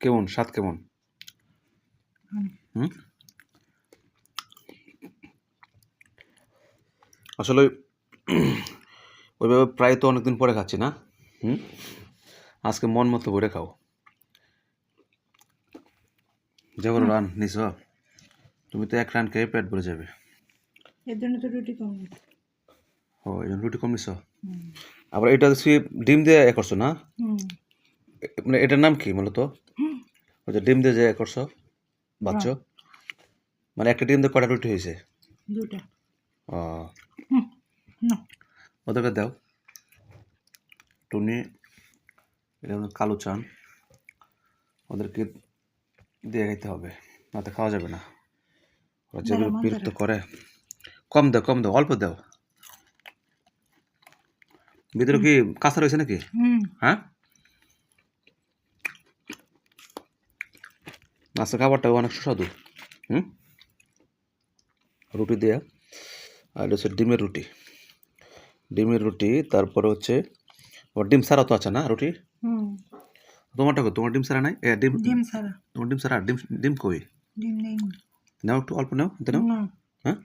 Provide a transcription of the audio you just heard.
কেমন? স্বাদ কেমন? হুম। আসলে ওইভাবে প্রায় তো অনেকদিন পরে খাচ্ছি না হুম? আজকে মন মতো ভরে খাও। যেমন রান নিস তুমি তো এক রান খেয়ে পেট ভরে যাবে। এর জন্য তো রুটি কম ও এই জন্য রুটি কম নিস আবার এটা ডিম দিয়ে এ করছ না? মানে এটার নাম কি মূলত ওই যে ডিম দিয়ে যে করছ বাচ্চ। মানে একটা ডিম দিয়ে কটা রুটি হয়েছে? দুটা ও। ওদেরকে দাও। টুনি এটা হলো কালো চান। ওদেরকে দিয়ে খাইতে হবে নাতে খাওয়া যাবে না। ওরা যেগুলো বিরক্ত করে। কম দাও কম দাও অল্প দাও। ভিতরে কি কাঁচা রয়েছে নাকি? হ্যাঁ? মাছের খাবারটা অনেক সুস্বাদু। হুম? রুটি দেয়া। আর হচ্ছে ডিমের রুটি। ডিমের রুটি তারপরে হচ্ছে আবার ডিম সারা তো আছে না রুটি? তোমারটা তোমার ডিম সারা নাই? ডিম ডিম ছাড়া। তোমার ডিম সারা ডিম ডিম কই? ডিম নেই। নাও একটু অল্প নাও নাও। না। হ্যাঁ?